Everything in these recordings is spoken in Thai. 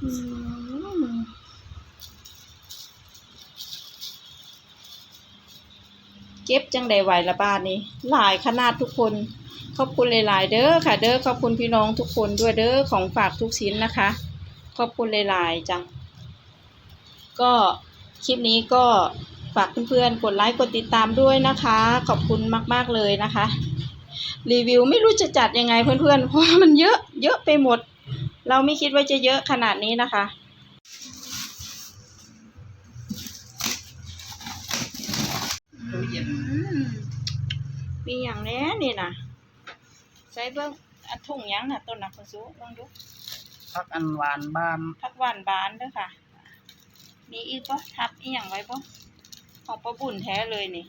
เก็บจังใดไหวละบาทนี้ หลายขนาดทุกคน ขอบคุณหลาย ๆ เด้อค่ะ เด้อขอบคุณพี่น้องทุกคนด้วยเด้อของฝากทุกชิ้นนะคะ ขอบคุณหลาย ๆ จัง ก็คลิปนี้ก็ฝากเพื่อนๆ กดไลค์ กดติดตามด้วยนะคะ ขอบคุณมาก ๆ เลยนะคะ รีวิวไม่รู้จะจัดยังไงเพื่อนๆ เพราะมันเยอะ เยอะไปหมด เราไม่คิดว่าจะเยอะขนาดนี้นะคะตู้เย็นอืมมีอย่างแนี้นี่นะใส่เบิ้งอันถุงหยังน่ะต้นนะคุณซูลองดูพักอันหวานบ้านผักหวานบานเด้อค่ะ มีอีกปะทับอีหยังไว้ปะของประบุญแท้เลยนี่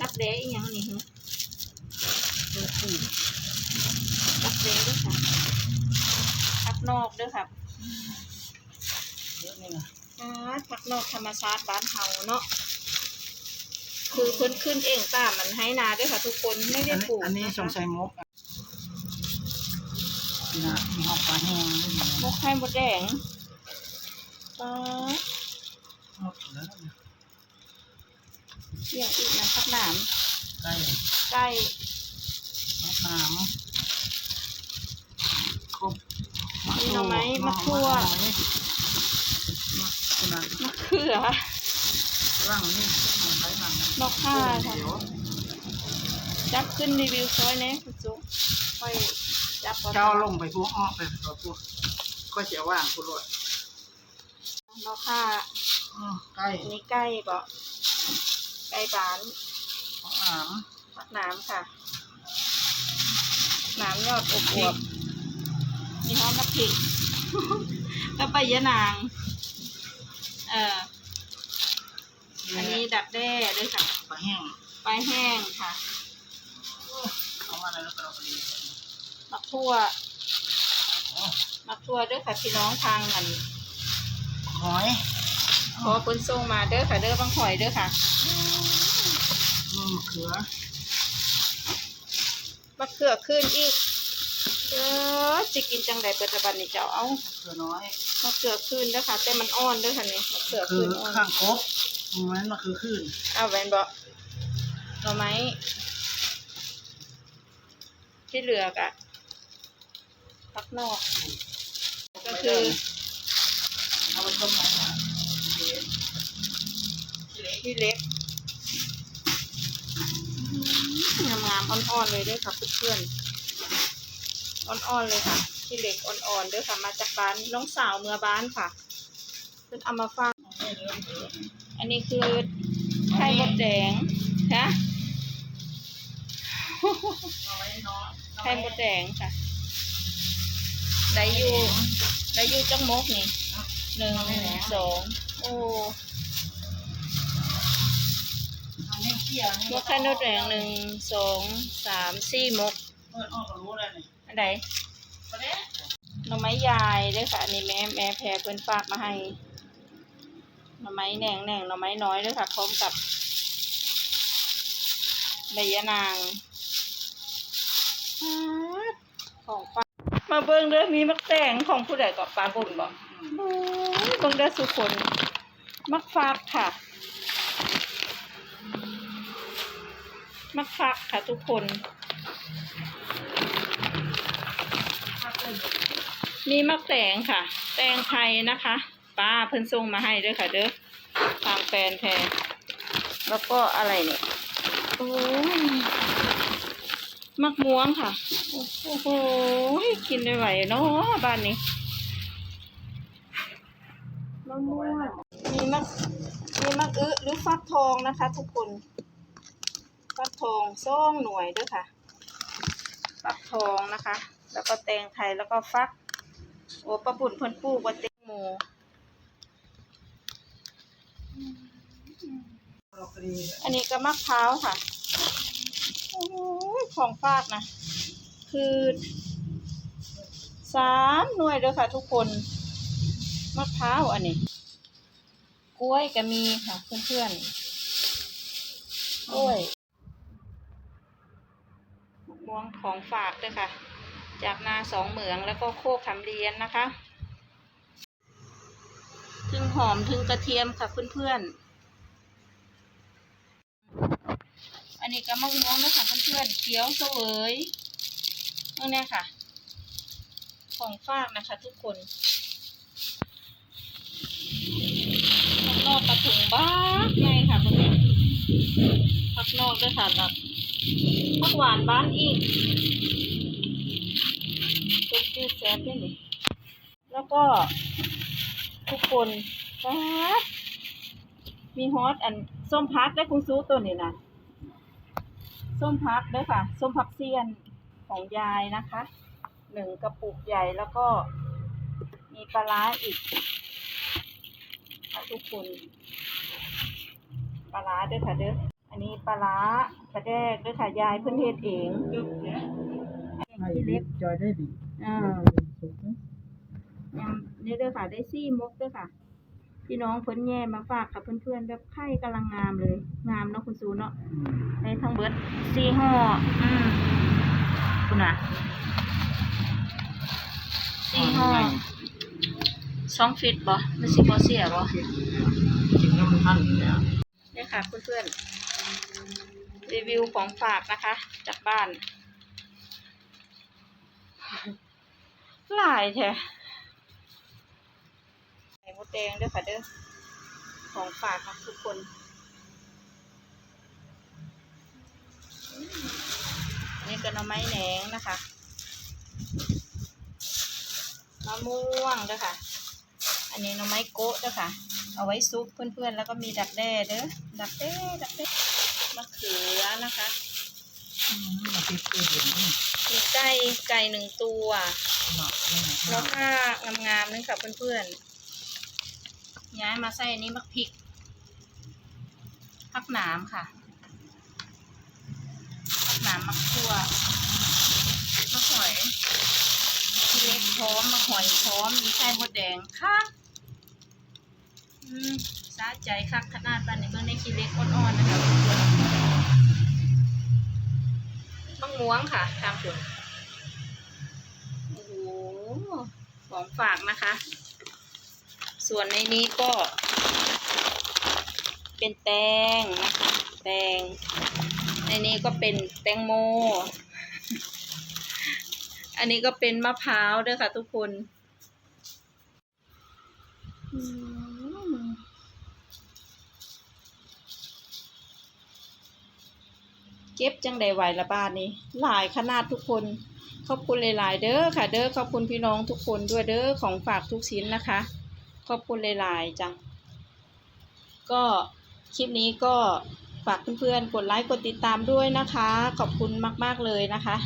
รับเดอีหยังนี่ฮึตู้คู่รับเดเด้วยค่ะผัก นอกเด้อค่ะเยอะนี่นะอ่าผักนอกธรรมชาติบ้านเฮาเนาะคือเพิ่นขึ้นเองตามมันให้นาเด้วยค่ะ ทุกคนไม่ได้อันปลูนี้กอันนี้ะคะสงสัยมกนี่นะมีหอกปลาแห้งด้วยนี่มกไข่มดแดงปลาหมดแล้วเนี่ยเสี่ยงอีกนะผักหนามใกล้ไก่มะขามครบ มีห น่อไม้มะทั่วมะมะขนาดมะเขือร่างนี่มันใช้มันนกข่าค่ะเดี๋ยวจับขึ้นรีวิวซอยแหน่คุณจุ๊ค่อยจับก่อนเจ้าลงไปพวกอ้อไปตัวพวกก็จะว่างคุณรถนกข่าอ้อใกล้อันนี้ไก่บ่ไก่บานของอามผักหนามค่ะหนามยอดอบอวบ มีหอมน้ำพริกแล้วใบยะนาง เอ่ออันนี้ดักแด้ด้วยค่ะปลาแห้งปลาแห้งค่ะเอามาแล้วก็เราไปดีมักทั่วมักทั่วเด้อค่ะพี่น้องทางอันหอยขอคนส่งมาเด้อค่ะเด้อบางหอยเด้อค่ะอืมเขือมะเขือขึ้นอีก เออจะกินจังใดปัจจุบันนี้เจ้าเอาเขือน้อยมะเขือขึ้นเด้อค่ะ แต่มันอ่อนเด้อค่ะนี่มะเขือคืขึ้อนอ่อนข้างกบมันมันคือคลื่นเอาแวนบ่หน่อไม้ที่เหลือกอะพักนอก ก็คือเอาไปต้มมันที่เล็กงามงามๆอ่อนๆเลยเด้วยค่ะเพื่อนๆ อ่อนๆเลยค่ะที่เล็กอ่อนๆเด้วยค่ะมาจากบ้านน้องสาวเมือบ้านค่ะเพิ่นเอามาฝากอันนี้คือไข่มดแดงนะเอาไว้น้อยไข่มดแดงค่ะได้อยู่ได้อยู่จังมกนี่หนึ่งสองโอ้อันนี้เกี่ยวมกไข่มดแดงหนึ่งสองสามสี่มกเปิดออกก็รู้แล้วนี่อันใดประเด็นหน่อไม้ยายเด้วยค่ะอันนี้แม่แม่แพรเพิ่นฝากมาให้ หน่อไม้แหน่งแหน่งหน่อไม้น้อยเด้วยค่ะพร้อมกับใบยะนางอ๊าดของป้ามาเบิ่งเด้อมีมักแตงของผู้ใดก็ปลาบุญบ่โอ้ยเบิ่งเด้อสุคนมักฟากค่ะ มักฟากค่ะทุกคน มีมะแตงค่ะ แตงไทยนะคะ ป้าเพิ่นส่งมาให้ด้วยค่ะ เด้อทางแฟนแพรแล้วก็อะไรเนี่ยโอ้ยมักม่วงค่ะ โอ้โหกินได้ไหวเนาะบ้านนี้มะม่วงมีมะมีมะอึหรือฟักทองนะคะ ทุกคนฟักทองซ่องหน่วยด้วยค่ะฟักทองนะคะ แล้วก็แตงไทยแล้วก็ฟัก โอ้ปลาปุ่นเพิ่นปูกว่าแตงโมเราก็ดีอันนี้ก็มะพร้าวค่ะโอ้ยของฝากนะ คือสามหน่วยเด้อค่ะ ทุกคนมะพร้าวอันนี้ กล้วยก็มีค่ะเพื่อนๆกล้วยมะม่วงของฝากด้อค่ะ จากนาสองเหมืองแล้วก็โคกคำเรียนนะคะ ถึงหอมถึงกระเทียมค่ะเพื่อนๆ อันนี้ก็มะม่วงนะคะเพื่อนๆเขียวเสวยเมื่อนี้ค่ะ ของฝากนะคะทุกคนผักนอกกระถุงบ้าไงค่ะเพื่อนผักนอกด้วยค่ะแบบผักหวานบ้านอีก ดแซ่บด้วยนี่แล้วก็ทุกคนป๊าดมีฮอตอันส้มพักได้คุณซูตัวนี้นะส้มพักด้วยค่ะ ส้มพักเซียนของยายนะคะหนึ่งกระปุกใหญ่แล้วก็มีปลาร้าอีกทุกคนปลาร้าด้วยค่ะเด้ออันนี้ปลาร้าปลาแดกด้วยค่ะยายเพิ่นเฮ็ดเองพี่เล็กจอยได้ดี อ่ายำนี่เด้อค่ะ ได้ซี่มกเด้อค่ะ พี่น้องเพิ่นแย่มาฝากกับเพื่อนๆแบบไข่กำลังงามเลย งามเนาะคุณซูเนาะได้ทั้งเบิดสี่ห่ออืมคุณน่ะสี่ห่อสองฟิตบ่มันสิบ่เสียบ่กินน้ำมันมันเนี่ยเนี่ยค่ะเพื่อนๆรีวิวของฝากนะคะ จากบ้าน หลายแท้ไข่มดแดงด้วยค่ะเด้อของฝากค่ะทุกคนอืมนี่ก็หน่อไม้แหนงนะคะมะม่วงด้วยค่ะ อันนี้หน่อไม้โกะด้วยค่ะ เอาไว้ซุปเพื่อนๆ แล้วก็มีดักแด้เด้อ ดักแด้ ดักแด้ มะเขือนะคะ มมาติดตัวเดนนี่มีไก่ไก่หนึ่งตัวเนาะแล้วบก็งามๆนึงค่ะเพื่อนๆย้ายมาใส่อันนี้มักพริกพักหนามค่ะพักหนามมักทั่วมะหอยทีเล็กพร้อมมะหอยพร้อมมีไข่มดแดงค่ะอืมสาใจคักขนาดบ้านในเมืองในขี้เล็กอ่อนๆนะคะเพื่อน ม้วงค่ะทางคุณโอ้โหของฝากนะคะ ส่วนในนี้ก็ เป็นแตงนะคะแตง ในนี้ก็เป็นแตงโม อันนี้ก็เป็นมะพร้าวด้วยค่ะทุกคน เก็บจังใดไหวละบ้านนี้ หลายขนาดทุกคน ขอบคุณหลาย ๆ เด้อค่ะ เด้อขอบคุณพี่น้องทุกคนด้วยเด้อของฝากทุกชิ้นนะคะ ขอบคุณหลาย ๆจ้ะก็คลิปนี้ก็ฝากเพื่อนๆ กดไลค์กดติดตามด้วยนะคะ ขอบคุณมาก ๆ เลยนะคะ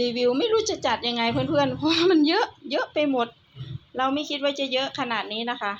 รีวิวไม่รู้จะจัดยังไงเพื่อนๆ เพราะมันเยอะเยอะไปหมด เราไม่คิดว่าจะเยอะขนาดนี้นะคะ